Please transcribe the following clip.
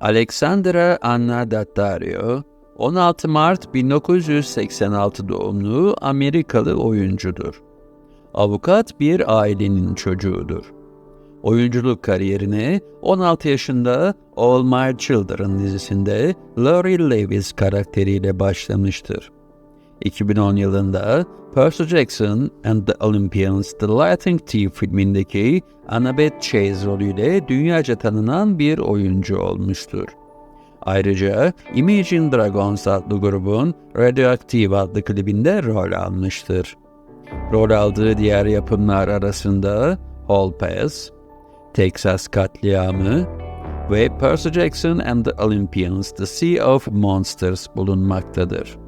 Alexandra Anna Daddario, 16 Mart 1986 doğumlu Amerikalı oyuncudur. Avukat bir ailenin çocuğudur. Oyunculuk kariyerine 16 yaşında All My Children dizisinde Laurie Lewis karakteriyle başlamıştır. 2010 yılında Percy Jackson and the Olympians The Laughing Tea filmindeki Annabeth Chase rolüyle dünyaca tanınan bir oyuncu olmuştur. Ayrıca Imagine Dragons adlı grubun Radioactive adlı klibinde rol almıştır. Rol aldığı diğer yapımlar arasında Hall Pass, Texas Katliamı ve Percy Jackson and the Olympians The Sea of Monsters bulunmaktadır.